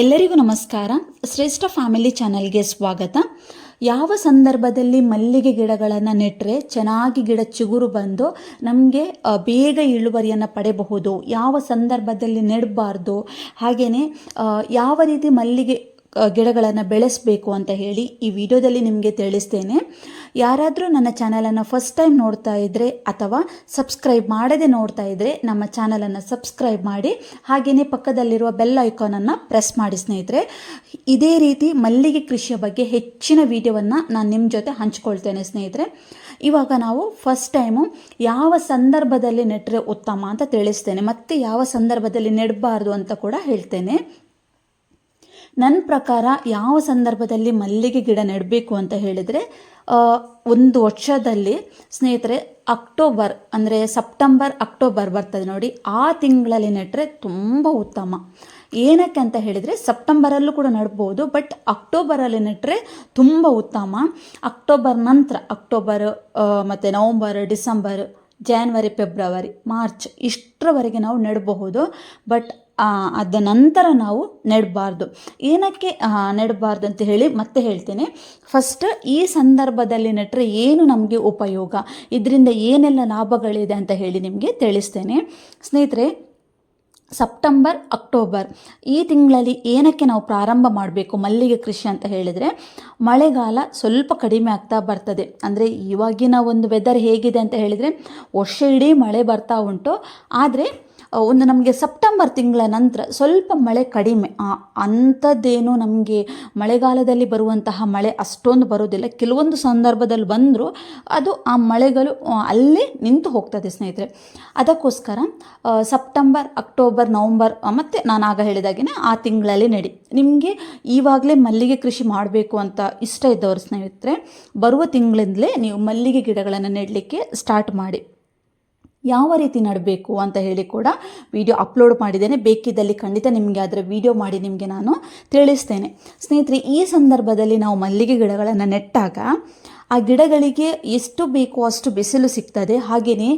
ಎಲ್ಲರಿಗೂ ನಮಸ್ಕಾರ. ಶ್ರೇಷ್ಠ ಫ್ಯಾಮಿಲಿ ಚಾನಲ್ಗೆ ಸ್ವಾಗತ. ಯಾವ ಸಂದರ್ಭದಲ್ಲಿ ಮಲ್ಲಿಗೆ ಗಿಡಗಳನ್ನು ನೆಟ್ಟರೆ ಚೆನ್ನಾಗಿ ಗಿಡ ಚಿಗುರು ಬಂದು ನಮಗೆ ಬೇಗ ಇಳುವರಿಯನ್ನು ಪಡೆಯಬಹುದು ಯಾವ ಸಂದರ್ಭದಲ್ಲಿ ನೆಡಬಾರ್ದು ಹಾಗೆಯೇ ಯಾವ ರೀತಿ ಮಲ್ಲಿಗೆ ಗಿಡಗಳನ್ನು ಬೆಳೆಸಬೇಕು ಅಂತ ಹೇಳಿ ಈ ವಿಡಿಯೋದಲ್ಲಿ ನಿಮಗೆ ತಿಳಿಸ್ತೇನೆ. ಯಾರಾದರೂ ನನ್ನ ಚಾನಲನ್ನು ಫಸ್ಟ್ ಟೈಮ್ ನೋಡ್ತಾ ಇದ್ದರೆ ಅಥವಾ ಸಬ್ಸ್ಕ್ರೈಬ್ ಮಾಡದೆ ನೋಡ್ತಾ ಇದ್ದರೆ ನಮ್ಮ ಚಾನಲನ್ನು ಸಬ್ಸ್ಕ್ರೈಬ್ ಮಾಡಿ ಹಾಗೆಯೇ ಪಕ್ಕದಲ್ಲಿರುವ ಬೆಲ್ ಐಕಾನನ್ನು ಪ್ರೆಸ್ ಮಾಡಿ ಸ್ನೇಹಿತರೆ. ಇದೇ ರೀತಿ ಮಲ್ಲಿಗೆ ಕೃಷಿಯ ಬಗ್ಗೆ ಹೆಚ್ಚಿನ ವಿಡಿಯೋವನ್ನು ನಾನು ನಿಮ್ಮ ಜೊತೆ ಹಂಚ್ಕೊಳ್ತೇನೆ ಸ್ನೇಹಿತರೆ. ಇವಾಗ ನಾವು ಫಸ್ಟ್ ಟೈಮು ಯಾವ ಸಂದರ್ಭದಲ್ಲಿ ನೆಟ್ಟರೆ ಉತ್ತಮ ಅಂತ ತಿಳಿಸ್ತೇನೆ. ಮತ್ತು ಯಾವ ಸಂದರ್ಭದಲ್ಲಿ ನೆಡಬಾರ್ದು ಅಂತ ಕೂಡ ಹೇಳ್ತೇನೆ. ನನ್ನ ಪ್ರಕಾರ ಯಾವ ಸಂದರ್ಭದಲ್ಲಿ ಮಲ್ಲಿಗೆ ಗಿಡ ನೆಡಬೇಕು ಅಂತ ಹೇಳಿದರೆ ಒಂದು ವರ್ಷದಲ್ಲಿ ಸ್ನೇಹಿತರೆ, ಅಕ್ಟೋಬರ್, ಅಂದರೆ ಸೆಪ್ಟೆಂಬರ್, ಅಕ್ಟೋಬರ್ ಬರ್ತದೆ ನೋಡಿ, ಆ ತಿಂಗಳಲ್ಲಿ ನೆಟ್ಟರೆ ತುಂಬ ಉತ್ತಮ. ಏನಕ್ಕೆ ಅಂತ ಹೇಳಿದರೆ, ಸೆಪ್ಟೆಂಬರಲ್ಲೂ ಕೂಡ ನೆಡ್ಬೋದು, ಬಟ್ ಅಕ್ಟೋಬರಲ್ಲಿ ನೆಟ್ಟರೆ ತುಂಬ ಉತ್ತಮ. ಅಕ್ಟೋಬರ್ ನಂತರ, ಅಕ್ಟೋಬರ್ ಮತ್ತು November, December, January, February, March, ಇಷ್ಟರವರೆಗೆ ನಾವು ನೆಡಬಹುದು. ಬಟ್ ಅದ ನಂತರ ನಾವು ನೆಡಬಾರ್ದು. ಏನಕ್ಕೆ ನೆಡಬಾರ್ದು ಅಂತ ಹೇಳಿ ಮತ್ತೆ ಹೇಳ್ತೇನೆ. ಫಸ್ಟ್ ಈ ಸಂದರ್ಭದಲ್ಲಿ ನೆಟ್ಟರೆ ಏನು ನಮಗೆ ಉಪಯೋಗ? ಇದರಿಂದ ಏನೆಲ್ಲ ಲಾಭಗಳಿದೆ ಅಂತ ಹೇಳಿ ನಿಮಗೆ ತಿಳಿಸ್ತೇನೆ. ಸ್ನೇಹಿತರೆ, ಸೆಪ್ಟೆಂಬರ್, ಅಕ್ಟೋಬರ್, ಈ ತಿಂಗಳಲ್ಲಿ ಏನಕ್ಕೆ ನಾವು ಪ್ರಾರಂಭ ಮಾಡಬೇಕು? ಮಲ್ಲಿಗೆ ಕೃಷಿ ಅಂತ ಹೇಳಿದರೆ, ಮಳೆಗಾಲ ಸ್ವಲ್ಪ ಕಡಿಮೆ ಆಗ್ತಾ ಬರ್ತದೆ. ಅಂದರೆ ಇವಾಗಿನ ಒಂದು ವೆದರ್ ಹೇಗಿದೆ ಅಂತ ಹೇಳಿದರೆ, ವರ್ಷ ಇಡೀ ಮಳೆ ಬರ್ತಾ ಉಂಟು. ಆದರೆ ಒಂದು ನಮಗೆ ಸೆಪ್ಟೆಂಬರ್ ತಿಂಗಳ ನಂತರ ಸ್ವಲ್ಪ ಮಳೆ ಕಡಿಮೆ. ಅಂಥದ್ದೇನು ನಮಗೆ ಮಳೆಗಾಲದಲ್ಲಿ ಬರುವಂತಹ ಮಳೆ ಅಷ್ಟೊಂದು ಬರೋದಿಲ್ಲ. ಕೆಲವೊಂದು ಸಂದರ್ಭದಲ್ಲಿ ಬಂದರೂ ಅದು ಆ ಮಳೆಗಳು ಅಲ್ಲೇ ನಿಂತು ಹೋಗ್ತದೆ ಸ್ನೇಹಿತರೆ. ಅದಕ್ಕೋಸ್ಕರ ಸೆಪ್ಟೆಂಬರ್, ಅಕ್ಟೋಬರ್, ನವಂಬರ್ ಮತ್ತು ನಾನು ಆಗ ಹೇಳಿದಾಗೆ ಆ ತಿಂಗಳಲ್ಲಿ ನಡಿ. ನಿಮಗೆ ಈವಾಗಲೇ ಮಲ್ಲಿಗೆ ಕೃಷಿ ಮಾಡಬೇಕು ಅಂತ ಇಷ್ಟ ಇದ್ದವರು ಸ್ನೇಹಿತರೆ, ಬರುವ ತಿಂಗಳಿಂದಲೇ ನೀವು ಮಲ್ಲಿಗೆ ಗಿಡಗಳನ್ನು ನೆಡಲಿಕ್ಕೆ ಸ್ಟಾರ್ಟ್ ಮಾಡಿ. ಯಾವ ರೀತಿ ನಡಬೇಕು ಅಂತ ಹೇಳಿ ಕೂಡ ವಿಡಿಯೋ ಅಪ್ಲೋಡ್ ಮಾಡಿದ್ದೇನೆ. ಬೇಕಿದ್ದಲ್ಲಿ ಖಂಡಿತ ನಿಮಗೆ ಅದರ ವಿಡಿಯೋ ಮಾಡಿ ನಿಮಗೆ ನಾನು ತಿಳಿಸ್ತೇನೆ. ಸ್ನೇಹಿತರೆ, ಈ ಸಂದರ್ಭದಲ್ಲಿ ನಾವು ಮಲ್ಲಿಗೆ ಗಿಡಗಳನ್ನು ನೆಟ್ಟಾಗ ಆ ಗಿಡಗಳಿಗೆ ಎಷ್ಟು ಬೇಕೋ ಅಷ್ಟು ಬಿಸಿಲು ಸಿಗ್ತದೆ. ಹಾಗೆಯೇ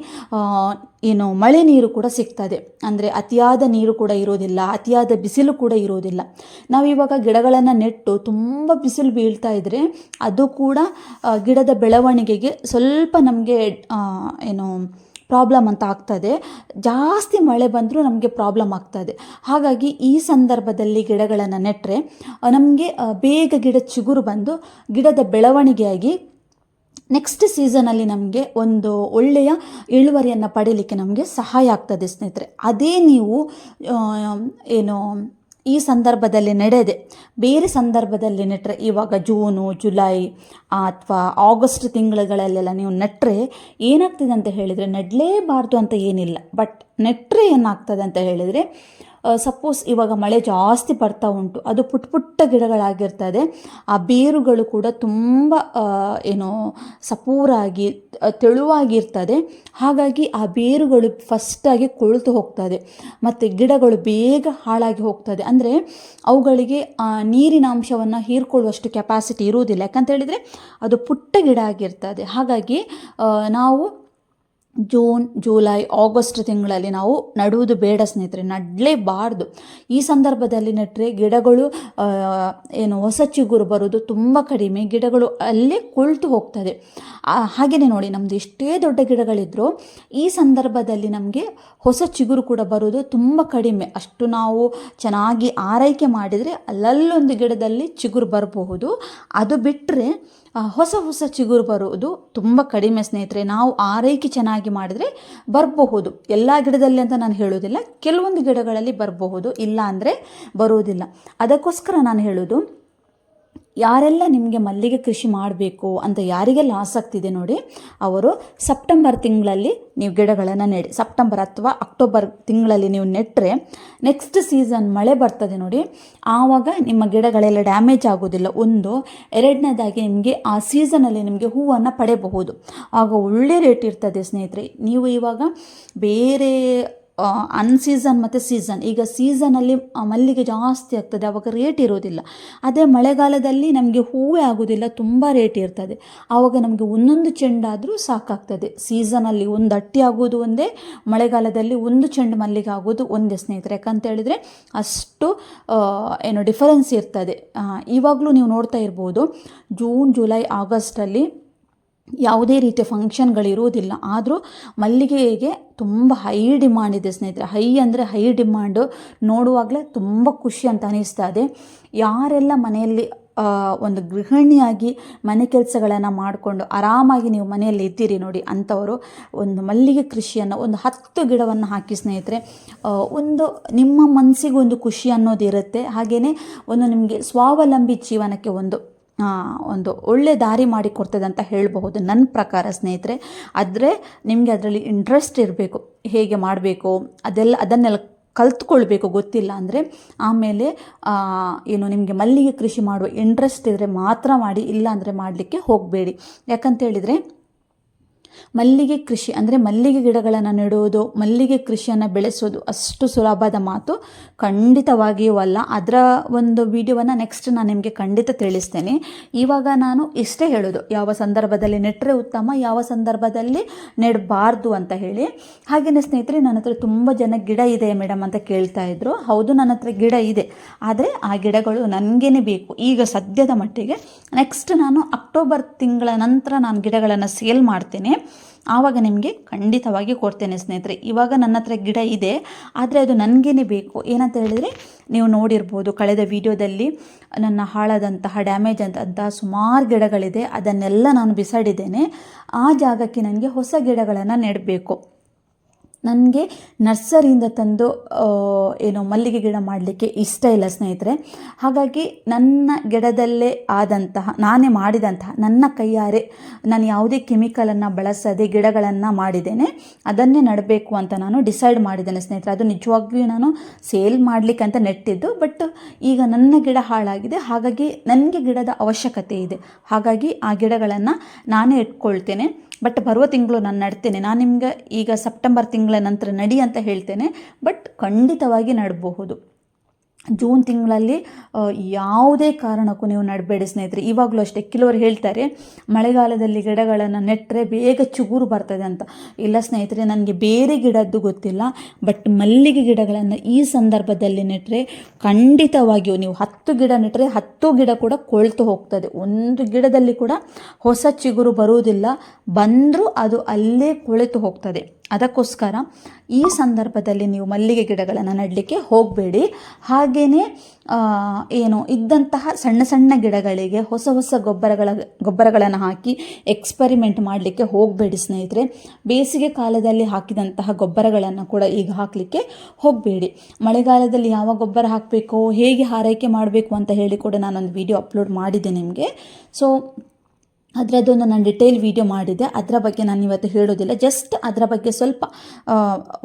ಏನು ಮಳೆ ನೀರು ಕೂಡ ಸಿಗ್ತದೆ. ಅಂದರೆ ಅತಿಯಾದ ನೀರು ಕೂಡ ಇರೋದಿಲ್ಲ, ಅತಿಯಾದ ಬಿಸಿಲು ಕೂಡ ಇರೋದಿಲ್ಲ. ನಾವಿವಾಗ ಗಿಡಗಳನ್ನು ನೆಟ್ಟು ತುಂಬ ಬಿಸಿಲು ಬೀಳ್ತಾ ಇದ್ದರೆ ಅದು ಕೂಡ ಗಿಡದ ಬೆಳವಣಿಗೆಗೆ ಸ್ವಲ್ಪ ನಮಗೆ ಏನು ಪ್ರಾಬ್ಲಮ್ ಅಂತ ಆಗ್ತದೆ. ಜಾಸ್ತಿ ಮಳೆ ಬಂದರೂ ನಮಗೆ ಪ್ರಾಬ್ಲಮ್ ಆಗ್ತದೆ. ಹಾಗಾಗಿ ಈ ಸಂದರ್ಭದಲ್ಲಿ ಗಿಡಗಳನ್ನು ನೆಟ್ಟರೆ ನಮಗೆ ಬೇಗ ಗಿಡ ಚಿಗುರು ಬಂದು ಗಿಡದ ಬೆಳವಣಿಗೆಯಾಗಿ ನೆಕ್ಸ್ಟ್ ಸೀಸನಲ್ಲಿ ನಮಗೆ ಒಂದು ಒಳ್ಳೆಯ ಇಳುವರಿಯನ್ನು ಪಡೀಲಿಕ್ಕೆ ನಮಗೆ ಸಹಾಯ ಆಗ್ತದೆ ಸ್ನೇಹಿತರೆ. ಅದೇ ನೀವು ಏನು ಈ ಸಂದರ್ಭದಲ್ಲಿ ನಡೆದೆ. ಬೇರೆ ಸಂದರ್ಭದಲ್ಲಿ ನೆಟ್ಟರೆ ಇವಾಗ ಜೂನು, ಜುಲೈ ಅಥವಾ ಆಗಸ್ಟ್ ತಿಂಗಳುಗಳಲ್ಲೆಲ್ಲ ನೀವು ನೆಟ್ಟರೆ ಏನಾಗ್ತದೆ ಅಂತ ಹೇಳಿದರೆ ನೆಡಲೇಬಾರ್ದು ಅಂತ ಏನಿಲ್ಲ. ಬಟ್ ನೆಟ್ಟರೆ ಏನಾಗ್ತದೆ ಅಂತ ಹೇಳಿದರೆ ಸಪೋಸ್ ಇವಾಗ ಮಳೆ ಜಾಸ್ತಿ ಬರ್ತಾ ಉಂಟು, ಅದು ಪುಟ್ಟ ಪುಟ್ಟ ಗಿಡಗಳಾಗಿರ್ತದೆ. ಆ ಬೇರುಗಳು ಕೂಡ ತುಂಬ ಏನು ಸಪೂರಾಗಿ ತೆಳುವಾಗಿರ್ತದೆ. ಹಾಗಾಗಿ ಆ ಬೇರುಗಳು ಫಸ್ಟಾಗಿ ಕೊಳ್ತು ಹೋಗ್ತದೆ. ಮತ್ತು ಗಿಡಗಳು ಬೇಗ ಹಾಳಾಗಿ ಹೋಗ್ತದೆ. ಅಂದರೆ ಅವುಗಳಿಗೆ ನೀರಿನ ಅಂಶವನ್ನು ಹೀರ್ಕೊಳ್ಳುವಷ್ಟು ಕೆಪಾಸಿಟಿ ಇರುವುದಿಲ್ಲ. ಯಾಕಂತ ಹೇಳಿದರೆ ಅದು ಪುಟ್ಟ ಗಿಡ ಆಗಿರ್ತದೆ. ಹಾಗಾಗಿ ನಾವು ಜೂನ್, ಜುಲೈ, ಆಗಸ್ಟ್ ತಿಂಗಳಲ್ಲಿ ನಾವು ನಡುವುದು ಬೇಡ ಸ್ನೇಹಿತರೆ, ನಡಲೇಬಾರ್ದು. ಈ ಸಂದರ್ಭದಲ್ಲಿ ನೆಟ್ಟರೆ ಗಿಡಗಳು ಏನು ಹೊಸ ಚಿಗುರು ಬರೋದು ತುಂಬ ಕಡಿಮೆ. ಗಿಡಗಳು ಅಲ್ಲೇ ಕುಳಿತು ಹೋಗ್ತದೆ. ಹಾಗೆಯೇ ನೋಡಿ ನಮ್ಮದು ಎಷ್ಟೇ ದೊಡ್ಡ ಗಿಡಗಳಿದ್ದರೂ ಈ ಸಂದರ್ಭದಲ್ಲಿ ನಮಗೆ ಹೊಸ ಚಿಗುರು ಕೂಡ ಬರೋದು ತುಂಬ ಕಡಿಮೆ. ಅಷ್ಟು ನಾವು ಚೆನ್ನಾಗಿ ಆರೈಕೆ ಮಾಡಿದರೆ ಅಲ್ಲಲ್ಲೊಂದು ಗಿಡದಲ್ಲಿ ಚಿಗುರು ಬರಬಹುದು. ಅದು ಬಿಟ್ಟರೆ ಹೊಸ ಹೊಸ ಚಿಗುರು ಬರುವುದು ತುಂಬ ಕಡಿಮೆ ಸ್ನೇಹಿತರೆ. ನಾವು ಆರೈಕೆ ಚೆನ್ನಾಗಿ ಮಾಡಿದರೆ ಬರಬಹುದು. ಎಲ್ಲ ಗಿಡದಲ್ಲಿ ಅಂತ ನಾನು ಹೇಳೋದಿಲ್ಲ ಕೆಲವೊಂದು ಗಿಡಗಳಲ್ಲಿ ಬರಬಹುದು. ಇಲ್ಲ ಅಂದರೆ ಬರುವುದಿಲ್ಲ. ಅದಕ್ಕೋಸ್ಕರ ನಾನು ಹೇಳೋದು ಯಾರೆಲ್ಲ ನಿಮಗೆ ಮಲ್ಲಿಗೆ ಕೃಷಿ ಮಾಡಬೇಕು ಅಂತ ಯಾರಿಗೆಲ್ಲ ಆಸಕ್ತಿ ಇದೆ ನೋಡಿ, ಅವರು ಸೆಪ್ಟೆಂಬರ್ ತಿಂಗಳಲ್ಲಿ ನೀವು ಗಿಡಗಳನ್ನು ನೆಡಿ, ಸೆಪ್ಟೆಂಬರ್ ಅಥವಾ ಅಕ್ಟೋಬರ್ ತಿಂಗಳಲ್ಲಿ ನೀವು ನೆಟ್ಟರೆ ನೆಕ್ಸ್ಟ್ ಸೀಸನ್ ಮಳೆ ಬರ್ತದೆ ನೋಡಿ, ಆವಾಗ ನಿಮ್ಮ ಗಿಡಗಳೆಲ್ಲ ಡ್ಯಾಮೇಜ್ ಆಗೋದಿಲ್ಲ ಒಂದು, ಎರಡನೇದಾಗಿ ನಿಮಗೆ ಆ ಸೀಸನಲ್ಲಿ ನಿಮಗೆ ಹೂವನ್ನು ಪಡೆಯಬಹುದು. ಆಗ ಒಳ್ಳೆ ರೇಟ್ ಇರ್ತದೆ ಸ್ನೇಹಿತರೆ. ನೀವು ಇವಾಗ ಬೇರೆ ಅನ್ಸೀಸನ್ ಮತ್ತು ಸೀಸನ್ ಈಗ ಸೀಸನಲ್ಲಿ ಮಲ್ಲಿಗೆ ಜಾಸ್ತಿ ಆಗ್ತದೆ. ಆವಾಗ ರೇಟ್ ಇರೋದಿಲ್ಲ. ಅದೇ ಮಳೆಗಾಲದಲ್ಲಿ ನಮಗೆ ಹೂವೇ ಆಗೋದಿಲ್ಲ. ತುಂಬ ರೇಟ್ ಇರ್ತದೆ. ಆವಾಗ ನಮಗೆ ಒಂದೊಂದು ಚೆಂಡಾದರೂ ಸಾಕಾಗ್ತದೆ. ಸೀಸನಲ್ಲಿ ಒಂದು ಅಟ್ಟಿ ಆಗೋದು ಒಂದೇ, ಮಳೆಗಾಲದಲ್ಲಿ ಒಂದು ಚೆಂಡು ಮಲ್ಲಿಗೆ ಆಗೋದು ಒಂದೇ ಸ್ನೇಹಿತರೆ. ಯಾಕಂತೇಳಿದರೆ ಅಷ್ಟು ಏನು ಡಿಫರೆನ್ಸ್ ಇರ್ತದೆ. ಇವಾಗಲೂ ನೀವು ನೋಡ್ತಾ ಇರ್ಬೋದು ಜೂನ್ ಜುಲೈ ಆಗಸ್ಟಲ್ಲಿ ಯಾವುದೇ ರೀತಿಯ ಫಂಕ್ಷನ್ಗಳಿರುವುದಿಲ್ಲ ಆದರೂ ಮಲ್ಲಿಗೆಗೆ ತುಂಬ ಹೈ ಡಿಮಾಂಡ್ ಇದೆ ಸ್ನೇಹಿತರೆ. ಹೈ ಅಂದರೆ ಹೈ ಡಿಮಾಂಡು ನೋಡುವಾಗಲೇ ತುಂಬ ಖುಷಿ ಅಂತ ಅನಿಸ್ತಾ ಇದೆ. ಯಾರೆಲ್ಲ ಮನೆಯಲ್ಲಿ ಒಂದು ಗೃಹಿಣಿಯಾಗಿ ಮನೆ ಕೆಲಸಗಳನ್ನು ಮಾಡಿಕೊಂಡು ಆರಾಮಾಗಿ ನೀವು ಮನೆಯಲ್ಲಿ ಇದ್ದೀರಿ ನೋಡಿ ಅಂಥವರು ಒಂದು ಮಲ್ಲಿಗೆ ಕೃಷಿಯನ್ನು ಒಂದು ಹತ್ತು ಗಿಡವನ್ನು ಹಾಕಿ ಸ್ನೇಹಿತರೆ ಒಂದು ನಿಮ್ಮ ಮನಸ್ಸಿಗೆ ಒಂದು ಖುಷಿ ಅನ್ನೋದು ಇರುತ್ತೆ ಹಾಗೆಯೇ ಒಂದು ನಿಮಗೆ ಸ್ವಾವಲಂಬಿ ಜೀವನಕ್ಕೆ ಒಂದು ಒಂದು ಒಳ್ಳೆ ದಾರಿ ಮಾಡಿಕೊಡ್ತದೆ ಅಂತ ಹೇಳಬಹುದು ನನ್ನ ಪ್ರಕಾರ ಸ್ನೇಹಿತರೆ. ಆದರೆ ನಿಮಗೆ ಅದರಲ್ಲಿ ಇಂಟ್ರೆಸ್ಟ್ ಇರಬೇಕು. ಹೇಗೆ ಮಾಡಬೇಕು? ಅದೆಲ್ಲ, ಅದನ್ನೆಲ್ಲ ಕಲ್ತ್ಕೊಳ್ಬೇಕು ಗೊತ್ತಿಲ್ಲ ಅಂದರೆ ಆಮೇಲೆ ಏನು ನಿಮಗೆ ಮಲ್ಲಿಗೆ ಕೃಷಿ ಮಾಡುವ ಇಂಟ್ರೆಸ್ಟ್ ಇದ್ದರೆ ಮಾತ್ರ ಮಾಡಿ, ಇಲ್ಲ ಅಂದರೆ ಮಾಡಲಿಕ್ಕೆ ಹೋಗಬೇಡಿ. ಯಾಕಂತ ಹೇಳಿದರೆ ಮಲ್ಲಿಗೆ ಕೃಷಿ ಅಂದರೆ ಮಲ್ಲಿಗೆ ಗಿಡಗಳನ್ನು ನೆಡುವುದು, ಮಲ್ಲಿಗೆ ಕೃಷಿಯನ್ನು ಬೆಳೆಸೋದು ಅಷ್ಟು ಸುಲಭದ ಮಾತು. ಖಂಡಿತವಾಗಿಯೂ ಅಲ್ಲ. ಅದರ ಒಂದು ವಿಡಿಯೋವನ್ನು ನೆಕ್ಸ್ಟ್ ನಾನು ನಿಮಗೆ ಖಂಡಿತ ತಿಳಿಸ್ತೇನೆ. ಇವಾಗ ನಾನು ಇಷ್ಟೇ ಹೇಳೋದು. ಯಾವ ಸಂದರ್ಭದಲ್ಲಿ ನೆಟ್ಟರೆ ಉತ್ತಮ, ಯಾವ ಸಂದರ್ಭದಲ್ಲಿ ನೆಡಬಾರ್ದು ಅಂತ ಹೇಳಿ. ಹಾಗೆಯೇ ಸ್ನೇಹಿತರೆ, ನನ್ನ ಹತ್ರ ತುಂಬ ಜನ ಗಿಡ ಇದೆ ಮೇಡಮ್ ಅಂತ ಕೇಳ್ತಾ ಇದ್ರು. ಹೌದು, ನನ್ನ ಹತ್ರ ಗಿಡ ಇದೆ. ಆದರೆ ಆ ಗಿಡಗಳು ನನಗೇನೆ ಬೇಕು. ಈಗ ಸದ್ಯದ ಮಟ್ಟಿಗೆ ನೆಕ್ಸ್ಟ್ ನಾನು ಅಕ್ಟೋಬರ್ ತಿಂಗಳ ನಂತರ ನಾನು ಗಿಡಗಳನ್ನು ಸೇಲ್ ಮಾಡ್ತೇನೆ. ಆವಾಗ ನಿಮಗೆ ಖಂಡಿತವಾಗಿ ಕೊಡ್ತೇನೆ ಸ್ನೇಹಿತರೆ. ಇವಾಗ ನನ್ನ ಹತ್ರ ಗಿಡ ಇದೆ, ಆದರೆ ಅದು ನನಗೇನೆ ಬೇಕು. ಏನಂತ ಹೇಳಿದರೆ, ನೀವು ನೋಡಿರ್ಬೋದು ಕಳೆದ ವಿಡಿಯೋದಲ್ಲಿ ನನ್ನ ಹಾಳಾದಂತಹ, ಡ್ಯಾಮೇಜ್ ಅಂತಹ ಸುಮಾರು ಗಿಡಗಳಿದೆ. ಅದನ್ನೆಲ್ಲ ನಾನು ಬಿಸಾಡಿದ್ದೇನೆ. ಆ ಜಾಗಕ್ಕೆ ನನಗೆ ಹೊಸ ಗಿಡಗಳನ್ನು ನೆಡಬೇಕು. ನನಗೆ ನರ್ಸರಿಯಿಂದ ತಂದು ಏನು ಮಲ್ಲಿಗೆ ಗಿಡ ಮಾಡಲಿಕ್ಕೆ ಇಷ್ಟ ಇಲ್ಲ ಸ್ನೇಹಿತರೆ. ಹಾಗಾಗಿ ನನ್ನ ಗಿಡದಲ್ಲೇ ಆದಂತಹ, ನಾನೇ ಮಾಡಿದಂತಹ, ನನ್ನ ಕೈಯಾರೆ ನಾನು ಯಾವುದೇ ಕೆಮಿಕಲನ್ನು ಬಳಸದೆ ಗಿಡಗಳನ್ನು ಮಾಡಿದ್ದೇನೆ. ಅದನ್ನೇ ನಡಬೇಕು ಅಂತ ನಾನು ಡಿಸೈಡ್ ಮಾಡಿದ್ದೇನೆ ಸ್ನೇಹಿತರೆ. ಅದು ನಿಜವಾಗ್ಲೂ ನಾನು ಸೇಲ್ ಮಾಡಲಿಕ್ಕೆ ಅಂತ ನೆಟ್ಟಿದ್ದು ಬಟ್ ಈಗ ನನ್ನ ಗಿಡ ಹಾಳಾಗಿದೆ. ಹಾಗಾಗಿ ನನಗೆ ಗಿಡದ ಅವಶ್ಯಕತೆ ಇದೆ. ಹಾಗಾಗಿ ಆ ಗಿಡಗಳನ್ನು ನಾನೇ ಇಟ್ಕೊಳ್ತೇನೆ. ಬಟ್ ಬರುವ ತಿಂಗಳು ನಾನು ನಡ್ತೇನೆ. ನಾನು ನಿಮ್ಗೆ ಈಗ ಸೆಪ್ಟೆಂಬರ್ ತಿಂಗಳ ನಂತರ ನಡಿ ಅಂತ ಹೇಳ್ತೇನೆ. ಬಟ್ ಖಂಡಿತವಾಗಿ ನಡಬಹುದು. ಜೂನ್ ತಿಂಗಳಲ್ಲಿ ಯಾವುದೇ ಕಾರಣಕ್ಕೂ ನೀವು ನಡಬೇಡಿ ಸ್ನೇಹಿತರೆ. ಇವಾಗಲೂ ಅಷ್ಟೇ, ಕೆಲವರು ಹೇಳ್ತಾರೆ, ಮಳೆಗಾಲದಲ್ಲಿ ಗಿಡಗಳನ್ನು ನೆಟ್ಟರೆ ಬೇಗ ಚಿಗುರು ಬರ್ತದೆ ಅಂತ. ಇಲ್ಲ ಸ್ನೇಹಿತರೆ, ನನಗೆ ಬೇರೆ ಗಿಡದ್ದು ಗೊತ್ತಿಲ್ಲ, ಬಟ್ ಮಲ್ಲಿಗೆ ಗಿಡಗಳನ್ನು ಈ ಸಂದರ್ಭದಲ್ಲಿ ನೆಟ್ಟರೆ ಖಂಡಿತವಾಗಿಯೂ ನೀವು ಹತ್ತು ಗಿಡ ನೆಟ್ಟರೆ ಹತ್ತು ಗಿಡ ಕೂಡ ಕೊಳ್ತು ಹೋಗ್ತದೆ. ಒಂದು ಗಿಡದಲ್ಲಿ ಕೂಡ ಹೊಸ ಚಿಗುರು ಬರುವುದಿಲ್ಲ. ಬಂದರೂ ಅದು ಅಲ್ಲೇ ಕೊಳೆತು ಹೋಗ್ತದೆ. ಅದಕ್ಕೋಸ್ಕರ ಈ ಸಂದರ್ಭದಲ್ಲಿ ನೀವು ಮಲ್ಲಿಗೆ ಗಿಡಗಳನ್ನು ನೆಡಲಿಕ್ಕೆ ಹೋಗಬೇಡಿ. ಹಾಗೆಯೇ ಏನು, ಇದ್ದಂತಹ ಸಣ್ಣ ಸಣ್ಣ ಗಿಡಗಳಿಗೆ ಹೊಸ ಹೊಸ ಗೊಬ್ಬರಗಳ, ಗೊಬ್ಬರಗಳನ್ನು ಹಾಕಿ ಎಕ್ಸ್ಪರಿಮೆಂಟ್ ಮಾಡಲಿಕ್ಕೆ ಹೋಗಬೇಡಿ ಸ್ನೇಹಿತರೆ. ಬೇಸಿಗೆ ಕಾಲದಲ್ಲಿ ಹಾಕಿದಂತಹ ಗೊಬ್ಬರಗಳನ್ನು ಕೂಡ ಈಗ ಹಾಕಲಿಕ್ಕೆ ಹೋಗಬೇಡಿ. ಮಳೆಗಾಲದಲ್ಲಿ ಯಾವ ಗೊಬ್ಬರ ಹಾಕಬೇಕು, ಹೇಗೆ ಹಾರೈಕೆ ಮಾಡಬೇಕು ಅಂತ ಹೇಳಿ ಕೂಡ ನಾನೊಂದು ವಿಡಿಯೋ ಅಪ್ಲೋಡ್ ಮಾಡಿದೆ ನಿಮಗೆ. ಸೊ ಅದರದ್ದೊಂದು ನಾನು ಡಿಟೇಲ್ ವಿಡಿಯೋ ಮಾಡಿದೆ. ಅದರ ಬಗ್ಗೆ ನಾನು ಇವತ್ತು ಹೇಳೋದಿಲ್ಲ. ಜಸ್ಟ್ ಅದರ ಬಗ್ಗೆ ಸ್ವಲ್ಪ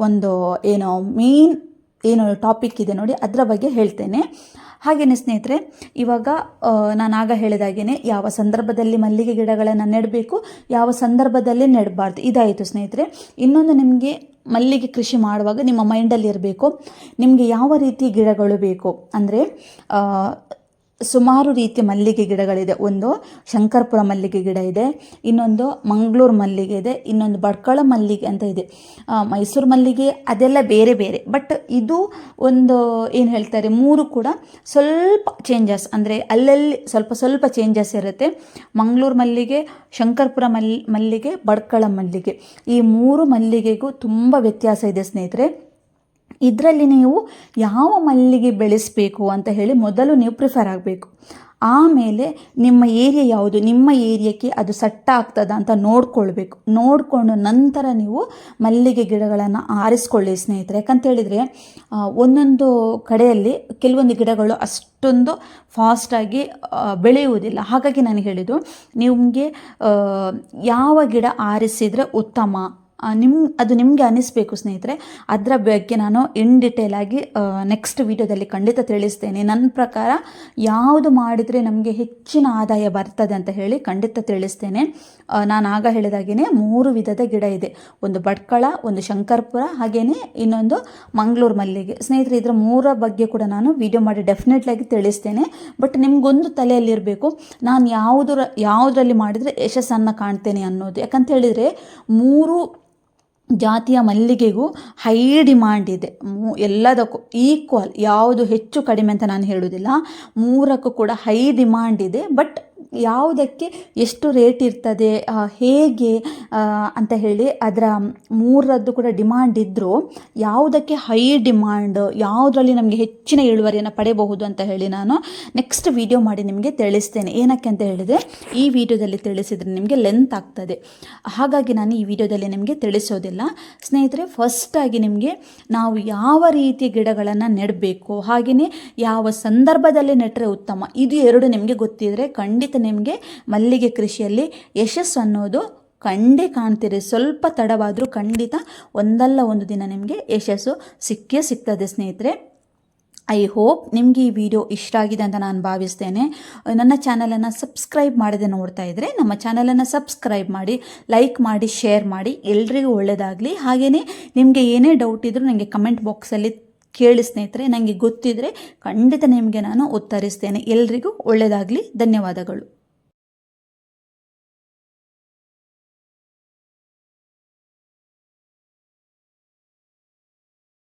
ಒಂದು ಏನು ಮೇನ್ ಏನು ಟಾಪಿಕ್ ಇದೆ ನೋಡಿ, ಅದರ ಬಗ್ಗೆ ಹೇಳ್ತೇನೆ. ಹಾಗೆಯೇ ಸ್ನೇಹಿತರೆ, ಇವಾಗ ನಾನು ಆಗ ಹೇಳಿದಾಗೇ ಯಾವ ಸಂದರ್ಭದಲ್ಲಿ ಮಲ್ಲಿಗೆ ಗಿಡಗಳನ್ನು ನೆಡಬೇಕು, ಯಾವ ಸಂದರ್ಭದಲ್ಲಿ ನೆಡಬಾರ್ದು. ಇದಾಯಿತು ಸ್ನೇಹಿತರೆ. ಇನ್ನೊಂದು ನಿಮಗೆ ಮಲ್ಲಿಗೆ ಕೃಷಿ ಮಾಡುವಾಗ ನಿಮ್ಮ ಮೈಂಡಲ್ಲಿ ಇರಬೇಕು. ನಿಮಗೆ ಯಾವ ರೀತಿ ಗಿಡಗಳು ಬೇಕು? ಅಂದರೆ ಸುಮಾರು ರೀತಿಯ ಮಲ್ಲಿಗೆ ಗಿಡಗಳಿದೆ. ಒಂದು ಶಂಕರಪುರ ಮಲ್ಲಿಗೆ ಗಿಡ ಇದೆ, ಇನ್ನೊಂದು ಮಂಗಳೂರು ಮಲ್ಲಿಗೆ ಇದೆ, ಇನ್ನೊಂದು ಬಡ್ಕಳ ಮಲ್ಲಿಗೆ ಅಂತ ಇದೆ. ಮೈಸೂರು ಮಲ್ಲಿಗೆ ಅದೆಲ್ಲ ಬೇರೆ ಬೇರೆ ಬಟ್ ಇದು ಒಂದು ಏನು ಹೇಳ್ತಾರೆ, ಮೂರು ಕೂಡ ಸ್ವಲ್ಪ ಚೇಂಜಸ್ ಅಂದರೆ ಅಲ್ಲಲ್ಲಿ ಸ್ವಲ್ಪ ಸ್ವಲ್ಪ ಚೇಂಜಸ್ ಇರುತ್ತೆ. ಮಂಗಳೂರು ಮಲ್ಲಿಗೆ, ಶಂಕರಪುರ ಮಲ್, ಮಲ್ಲಿಗೆ, ಬಡ್ಕಳ ಮಲ್ಲಿಗೆ, ಈ ಮೂರು ಮಲ್ಲಿಗೆಗೂ ತುಂಬ ವ್ಯತ್ಯಾಸ ಇದೆ ಸ್ನೇಹಿತರೆ. ಇದರಲ್ಲಿ ನೀವು ಯಾವ ಮಲ್ಲಿಗೆ ಬೆಳೆಸಬೇಕು ಅಂತ ಹೇಳಿ ಮೊದಲು ನೀವು ಪ್ರಿಫರ್ ಆಗಬೇಕು. ಆಮೇಲೆ ನಿಮ್ಮ ಏರಿಯಾ ಯಾವುದು, ನಿಮ್ಮ ಏರಿಯಾಕ್ಕೆ ಅದು ಸಟ್ಟ ಆಗ್ತದ ಅಂತ ನೋಡ್ಕೊಳ್ಬೇಕು. ನೋಡಿಕೊಂಡು ನಂತರ ನೀವು ಮಲ್ಲಿಗೆ ಗಿಡಗಳನ್ನು ಆರಿಸ್ಕೊಳ್ಳಿ ಸ್ನೇಹಿತರೆ. ಯಾಕಂತ ಹೇಳಿದರೆ ಒಂದೊಂದು ಕಡೆಯಲ್ಲಿ ಕೆಲವೊಂದು ಗಿಡಗಳು ಅಷ್ಟೊಂದು ಫಾಸ್ಟಾಗಿ ಬೆಳೆಯುವುದಿಲ್ಲ. ಹಾಗಾಗಿ ನಾನು ಹೇಳಿದ್ದು, ನಿಮಗೆ ಯಾವ ಗಿಡ ಆರಿಸಿದರೆ ಉತ್ತಮ ನಿಮ್ಮ ಅದು ನಿಮಗೆ ಅನಿಸ್ಬೇಕು ಸ್ನೇಹಿತರೆ. ಅದರ ಬಗ್ಗೆ ನಾನು ಇನ್ ಡಿಟೇಲ್ ಆಗಿ ನೆಕ್ಸ್ಟ್ ವಿಡಿಯೋದಲ್ಲಿ ಖಂಡಿತ ತಿಳಿಸ್ತೇನೆ. ನನ್ನ ಪ್ರಕಾರ ಯಾವುದು ಮಾಡಿದರೆ ನಮಗೆ ಹೆಚ್ಚಿನ ಆದಾಯ ಬರ್ತದೆ ಅಂತ ಹೇಳಿ ಖಂಡಿತ ತಿಳಿಸ್ತೇನೆ. ನಾನು ಆಗ ಹೇಳಿದಾಗೇ ಮೂರು ವಿಧದ ಗಿಡ ಇದೆ. ಒಂದು ಭಟ್ಕಳ, ಒಂದು ಶಂಕರ್ಪುರ ಹಾಗೆಯೇ ಇನ್ನೊಂದು ಮಂಗಳೂರು ಮಲ್ಲಿಗೆ. ಸ್ನೇಹಿತರೆ, ಇದರ ಮೂರ ಬಗ್ಗೆ ಕೂಡ ನಾನು ವಿಡಿಯೋ ಮಾಡಿ ಡೆಫಿನೆಟ್ಲಾಗಿ ತಿಳಿಸ್ತೇನೆ. ಬಟ್ ನಿಮಗೊಂದು ತಲೆಯಲ್ಲಿರಬೇಕು. ನಾನು ಯಾವುದರ, ಯಾವುದರಲ್ಲಿ ಮಾಡಿದರೆ ಯಶಸ್ಸನ್ನು ಕಾಣ್ತೇನೆ ಅನ್ನೋದು. ಯಾಕಂತ ಹೇಳಿದರೆ ಮೂರು ಜಾತಿಯ ಮಲ್ಲಿಗೆಗೂ ಹೈ ಡಿಮಾಂಡ್ ಇದೆ. ಎಲ್ಲದಕ್ಕೂ ಈಕ್ವಲ್ ಯಾವುದು ಹೆಚ್ಚು ಕಡಿಮೆ ಅಂತ ನಾನು ಹೇಳುವುದಿಲ್ಲ. ಮೂರಕ್ಕೂ ಕೂಡ ಹೈ ಡಿಮಾಂಡ್ ಇದೆ ಬಟ್ ಯಾವುದಕ್ಕೆ ಎಷ್ಟು ರೇಟ್ ಇರ್ತದೆ ಹೇಗೆ ಅಂತ ಹೇಳಿ ಅದರ ಮೂರದ್ದು ಕೂಡ ಡಿಮಾಂಡ್ ಇದ್ದರೂ ಯಾವುದಕ್ಕೆ ಹೈ ಡಿಮಾಂಡ್, ಯಾವುದರಲ್ಲಿ ನಮಗೆ ಹೆಚ್ಚಿನ ಇಳುವರಿಯನ್ನು ಪಡೆಯಬಹುದು ಅಂತ ಹೇಳಿ ನಾನು ನೆಕ್ಸ್ಟ್ ವಿಡಿಯೋ ಮಾಡಿ ನಿಮಗೆ ತಿಳಿಸ್ತೇನೆ. ಏನಕ್ಕೆ ಅಂತ ಹೇಳಿದರೆ, ಈ ವಿಡಿಯೋದಲ್ಲಿ ತಿಳಿಸಿದರೆ ನಿಮಗೆ ಲೆಂತ್ ಆಗ್ತದೆ. ಹಾಗಾಗಿ ನಾನು ಈ ವಿಡಿಯೋದಲ್ಲಿ ನಿಮಗೆ ತಿಳಿಸೋದಿಲ್ಲ. ಸ್ನೇಹಿತರೆ ಫಸ್ಟಾಗಿ ನಿಮಗೆ ನಾವು ಯಾವ ರೀತಿಯ ಗಿಡಗಳನ್ನು ನೆಡಬೇಕು, ಹಾಗೆಯೇ ಯಾವ ಸಂದರ್ಭದಲ್ಲಿ ನೆಟ್ಟರೆ ಉತ್ತಮ, ಇದು ಎರಡು ನಿಮಗೆ ಗೊತ್ತಿದ್ದರೆ ಖಂಡಿತ ನಿಮಗೆ ಮಲ್ಲಿಗೆ ಕೃಷಿಯಲ್ಲಿ ಯಶಸ್ಸು ಅನ್ನೋದು ಕಂಡೇ ಕಾಣ್ತೀರಿ ಸ್ವಲ್ಪ ತಡವಾದರೂ ಖಂಡಿತ ಒಂದಲ್ಲ ಒಂದು ದಿನ ನಿಮಗೆ ಯಶಸ್ಸು ಸಿಕ್ಕೇ ಸಿಗ್ತದೆ ಸ್ನೇಹಿತರೆ. ಐ ಹೋಪ್ ನಿಮಗೆ ಈ ವಿಡಿಯೋ ಇಷ್ಟ ಆಗಿದೆ ಅಂತ ನಾನು ಭಾವಿಸ್ತೇನೆ. ನನ್ನ ಚಾನಲನ್ನು ಸಬ್ಸ್ಕ್ರೈಬ್ ಮಾಡದೆ ನೋಡ್ತಾ ಇದ್ದರೆ ನಮ್ಮ ಚಾನಲನ್ನು ಸಬ್ಸ್ಕ್ರೈಬ್ ಮಾಡಿ ಲೈಕ್ ಮಾಡಿ ಶೇರ್ ಮಾಡಿ ಎಲ್ರಿಗೂ ಒಳ್ಳೆಯದಾಗಲಿ ಹಾಗೆಯೇ ನಿಮಗೆ ಏನೇ ಡೌಟ್ ಇದ್ದರೂ ನನಗೆ ಕಮೆಂಟ್ ಬಾಕ್ಸಲ್ಲಿ ಕೇಳಿ ಸ್ನೇಹಿತರೆ ನನಗೆ ಗೊತ್ತಿದ್ದರೆ ಖಂಡಿತ ನಿಮಗೆ ನಾನು ಉತ್ತರಿಸ್ತೇನೆ. ಎಲ್ರಿಗೂ ಒಳ್ಳೆಯದಾಗಲಿ ಧನ್ಯವಾದಗಳು.